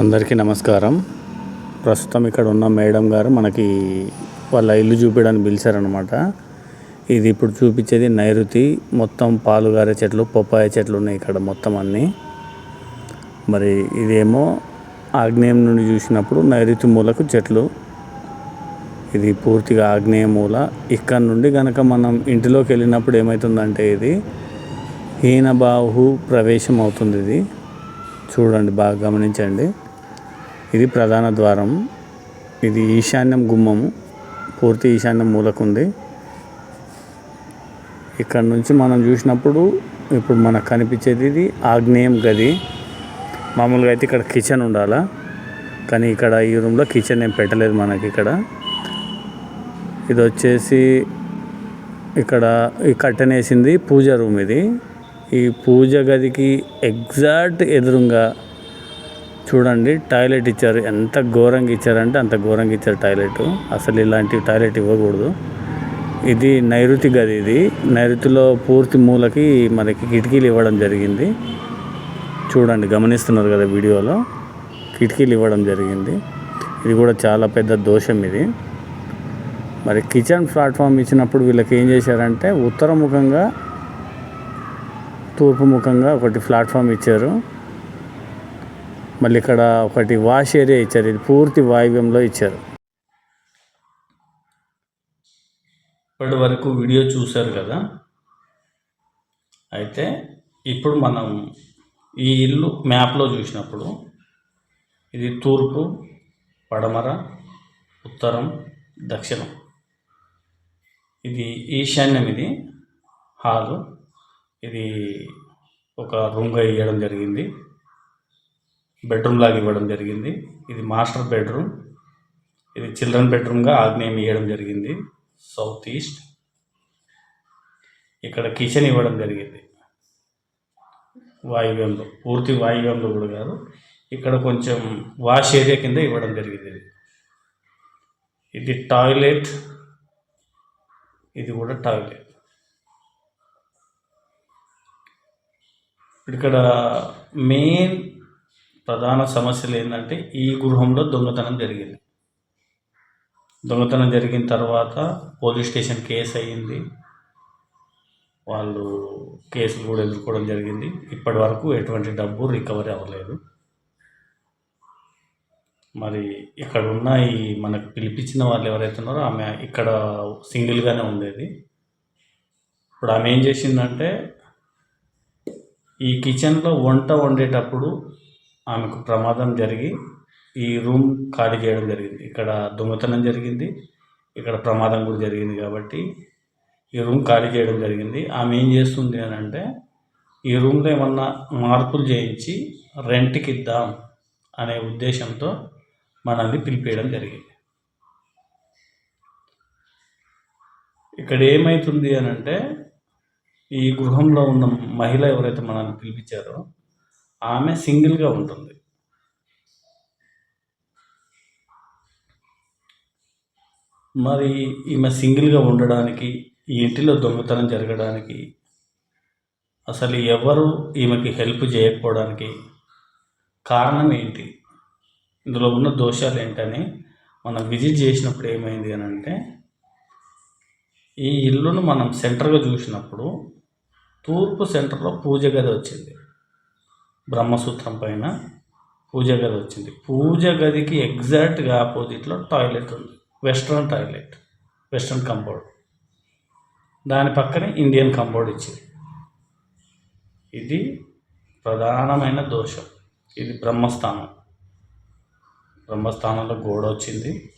అందరికీ నమస్కారం. ప్రస్తుతం ఇక్కడ ఉన్న మేడం గారు మనకి వాళ్ళ ఇల్లు చూపించడానికి పిలిచారనమాట ఇది ఇప్పుడు చూపించేది నైరుతి. మొత్తం పాలుగారే చెట్లు పప్పాయ చెట్లు ఉన్నాయి ఇక్కడ మొత్తం అన్నీ. మరి ఇదేమో ఆగ్నేయం నుండి చూసినప్పుడు నైరుతి మూలకు చెట్లు. ఇది పూర్తిగా ఆగ్నేయ మూల. ఇక్కడ నుండి కనుక మనం ఇంటిలోకి వెళ్ళినప్పుడు ఏమవుతుందంటే ఇది హీనబాహు ప్రవేశం అవుతుంది ఇది. చూడండి బాగా గమనించండి. ఇది ప్రధాన ద్వారం. ఇది ఈశాన్యం గుమ్మము. పూర్తి ఈశాన్యం మూలకుంది. ఇక్కడ నుంచి మనం చూసినప్పుడు ఇప్పుడు మనకు కనిపించేది ఇది ఆగ్నేయం గది. మామూలుగా అయితే ఇక్కడ కిచెన్ ఉండాలా. కానీ ఇక్కడ ఈ రూమ్లో కిచెన్ ఏం పెట్టలేదు మనకి ఇక్కడ. ఇది వచ్చేసి ఇక్కడ ఈ కట్టెన్ వేసింది పూజ రూమ్ ఇది. ఈ పూజ గదికి ఎగ్జాక్ట్ ఎదురుగా చూడండి టాయిలెట్ ఇచ్చారు. ఎంత ఘోరంగా ఇచ్చారంటే అంత ఘోరంగా ఇచ్చారు టాయిలెట్. అసలు ఇలాంటి టాయిలెట్ ఇవ్వకూడదు. ఇది నైరుతి గది ఇది. నైరుతిలో పూర్తి మూలకి మనకి కిటికీలు ఇవ్వడం జరిగింది. చూడండి గమనిస్తున్నారు కదా వీడియోలో. కిటికీలు ఇవ్వడం జరిగింది. ఇది కూడా చాలా పెద్ద దోషం ఇది. మరి కిచెన్ ప్లాట్ఫామ్ ఇచ్చినప్పుడు వీళ్ళకి ఏం చేశారంటే ఉత్తరముఖంగా తూర్పు ముఖంగా ఒకటి ప్లాట్ఫామ్ ఇచ్చారు. మళ్ళీ ఇక్కడ ఒకటి వాష్ ఏరియా ఇచ్చారు. ఇది పూర్తి వాయువ్యంలో ఇచ్చారు. ఇప్పటి వరకు వీడియో చూశారు కదా? అయితే ఇప్పుడు మనం ఈ ఇల్లు మ్యాప్లో చూసినప్పుడు ఇది తూర్పు పడమర ఉత్తరం దక్షిణం. ఇది ఈశాన్యం ఇది హాలు. ఇది ఒక రూమ్గా ఇవ్వడం జరిగింది. బెడ్రూమ్ లాగా ఇవ్వడం జరిగింది. ఇది మాస్టర్ బెడ్రూమ్. ఇది చిల్డ్రన్ బెడ్రూమ్గా ఆగ్నేయం ఇవ్వడం జరిగింది. South east. ఇక్కడ కిచెన్ ఇవ్వడం జరిగింది. వాయువ్యంలో. పూర్తి వాయువ్యంలో కూడా కాదు. ఇక్కడ కొంచెం వాష్ ఏరియా కింద ఇవ్వడం జరిగింది. ఇది ఇది టాయిలెట్. ఇది కూడా టాయిలెట్. ఇక్కడ మెయిన్ ప్రధాన సమస్యలు ఏంటంటే ఈ గృహంలో దొంగతనం జరిగింది. దొంగతనం జరిగిన తర్వాత పోలీస్ స్టేషన్ కేసు అయ్యింది. వాళ్ళు కేసులు కూడా ఎదుర్కోవడం జరిగింది. ఇప్పటి వరకు ఎటువంటి డబ్బు రికవరీ అవ్వలేదు. మరి ఇక్కడ ఉన్న ఈ మనకు పిలిపించిన వాళ్ళు ఎవరైతే ఉన్నారో ఆమె ఇక్కడ సింగిల్గానే ఉండేది. ఇప్పుడు ఆమె ఏం చేసిందంటే ఈ కిచెన్లో వంట వండేటప్పుడు ఆమెకు ప్రమాదం జరిగి ఈ రూమ్ ఖాళీ చేయడం జరిగింది. ఇక్కడ దొంగతనం జరిగింది. ఇక్కడ ప్రమాదం కూడా జరిగింది కాబట్టి ఈ రూమ్ ఖాళీ చేయడం జరిగింది. ఆమె ఏం చేస్తుంది అని అంటే ఈ రూమ్లో ఏమన్నా మార్పులు చేయించి రెంట్కి ఇద్దాం అనే ఉద్దేశంతో మనల్ని పిలిపేయడం జరిగింది. ఇక్కడ ఏమవుతుంది అని అంటే ఈ గృహంలో ఉన్న మహిళ ఎవరైతే మనల్ని పిలిపించారో ఆమె సింగిల్గా ఉంటుంది. మరి ఈమె సింగిల్గా ఉండడానికి ఈ ఇంటిలో దొంగతనం జరగడానికి అసలు ఎవరు ఈమెకి హెల్ప్ చేయకపోవడానికి కారణం ఏంటి? ఇందులో ఉన్న దోషాలు ఏంటని మనం విజిట్ చేసినప్పుడు ఏమైంది అని అంటే ఈ ఇల్లును మనం సెంటర్గా చూసినప్పుడు తూర్పు సెంటర్లో పూజ గది వచ్చింది. బ్రహ్మసూత్రం పైన పూజ గది వచ్చింది. పూజ గదికి ఎగ్జాక్ట్గా ఆపోజిట్లో టాయిలెట్ ఉంది. వెస్ట్రన్ టాయిలెట్ వెస్ట్రన్ కంపౌండ్ దాని పక్కనే ఇండియన్ కంపౌండ్ ఇచ్చింది. ఇది ప్రధానమైన దోషం. ఇది బ్రహ్మస్థానం. బ్రహ్మస్థానంలో గోడ వచ్చింది.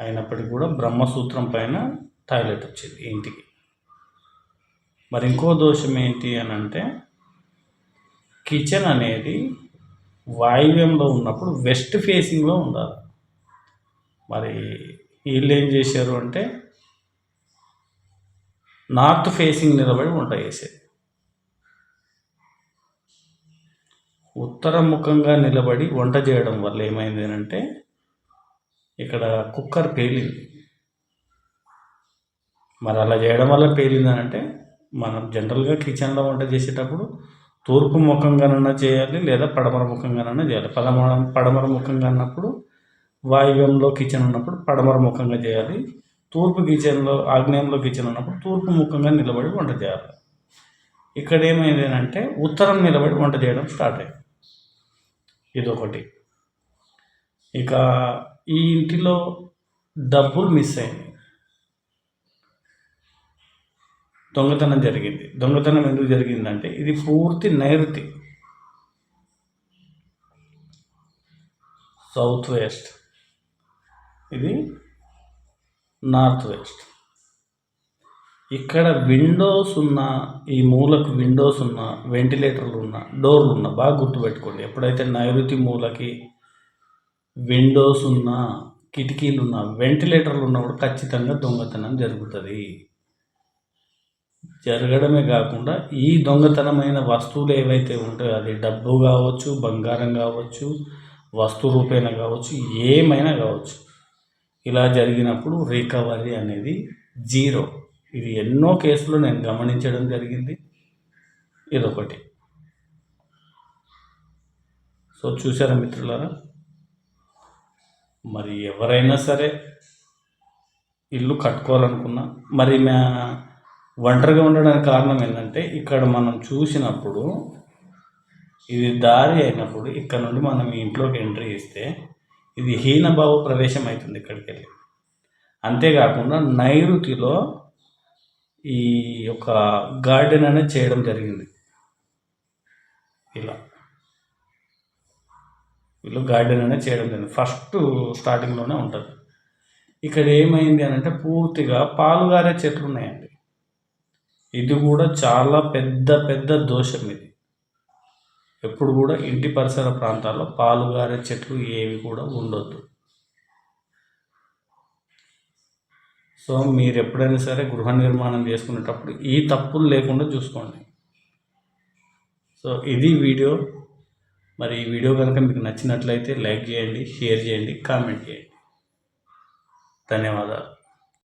అయినప్పటికీ కూడా బ్రహ్మసూత్రం పైన టాయిలెట్ వచ్చింది ఇంటికి. మరి ఇంకో దోషం ఏంటి అని అంటే కిచెన్ అనేది వాయువ్యంలో ఉన్నప్పుడు వెస్ట్ ఫేసింగ్లో ఉండాలి. మరి వీళ్ళు ఏం చేశారు అంటే నార్త్ ఫేసింగ్ నిలబడి వంట చేసేది ఉత్తర ముఖంగా నిలబడి వంట చేయడం వల్ల ఏమైంది అంటే ఇక్కడ కుక్కర్ పేలింది. మరి అలా చేయడం వల్ల పేలిందనంటే మనం జనరల్గా కిచెన్లో వంట చేసేటప్పుడు తూర్పు ముఖంగానైనా చేయాలి లేదా పడమర ముఖంగానైనా చేయాలి. పడమర పడమర ముఖంగా అన్నప్పుడు వాయువ్యంలో కిచెన్ ఉన్నప్పుడు పడమర ముఖంగా చేయాలి. తూర్పు కిచెన్లో ఆగ్నేయంలో కిచెన్ ఉన్నప్పుడు తూర్పు ముఖంగా నిలబడి వంట చేయాలి. ఇక్కడ ఏమైంది అంటే ఉత్తరం నిలబడి వంట చేయడం స్టార్ట్ అయింది. ఇదొకటి. ఇక ఈ ఇంటిలో డబ్బులు మిస్ అయింది. దొంగతనం జరిగింది. దొంగతనం ఎందుకు జరిగిందంటే ఇది పూర్తి నైరుతి. South west. ఇది నార్త్ వెస్ట్. ఇక్కడ విండోస్ ఉన్న ఈ మూలకు విండోస్ ఉన్న వెంటిలేటర్లు ఉన్న డోర్లు ఉన్న బాగా గుర్తుపెట్టుకోండి. ఎప్పుడైతే నైరుతి మూలకి విండోస్ ఉన్న కిటికీలు ఉన్న వెంటిలేటర్లు ఉన్నప్పుడు ఖచ్చితంగా దొంగతనం జరుగుతుంది. జరగడమే కాకుండా ఈ దొంగతనమైన వస్తువులు ఏవైతే ఉంటాయో అది డబ్బు కావచ్చు బంగారం కావచ్చు వస్తు రూపేణ కావచ్చు ఏమైనా కావచ్చు. ఇలా జరిగినప్పుడు రికవరీ అనేది జీరో. ఇది ఎన్నో కేసులు నేను గమనించడం జరిగింది. ఇదొకటి. సో చూసారా మిత్రులారా? మరి ఎవరైనా సరే ఇల్లు కట్టుకోవాలనుకున్నా మరి మా ఒంటరిగా ఉండడానికి కారణం ఏంటంటే ఇక్కడ మనం చూసినప్పుడు ఇది దారి అయినప్పుడు ఇక్కడ నుండి మనం ఈ ఇంట్లోకి ఎంట్రీ ఇస్తే ఇది హీనభావ ప్రవేశం అవుతుంది ఇక్కడికి వెళ్ళి. అంతేకాకుండా నైరుతిలో ఈ యొక్క గార్డెన్ అనేది చేయడం జరిగింది. ఇలా. వీళ్ళు గార్డెన్ అనేది చేయడం జరిగింది. ఫస్ట్ స్టార్టింగ్లోనే ఉంటుంది. ఇక్కడ ఏమైంది అని అంటే పూర్తిగా పాలుగారే చెట్లు ఉన్నాయండి. ఇది కూడా చాలా పెద్ద పెద్ద దోషం ఇది. ఎప్పుడు కూడా ఇంటి పరిసర ప్రాంతాల్లో పాలుగారే చెట్లు ఏవి కూడా ఉండొద్దు. సో మీరు ఎప్పుడైనా సరే గృహ నిర్మాణం చేసుకునేటప్పుడు ఈ తప్పులు లేకుండా చూసుకోండి. సో ఇది వీడియో. మరి ఈ వీడియో కనుక మీకు నచ్చినట్లయితే లైక్ చేయండి షేర్ చేయండి కామెంట్ చేయండి. ధన్యవాదాలు.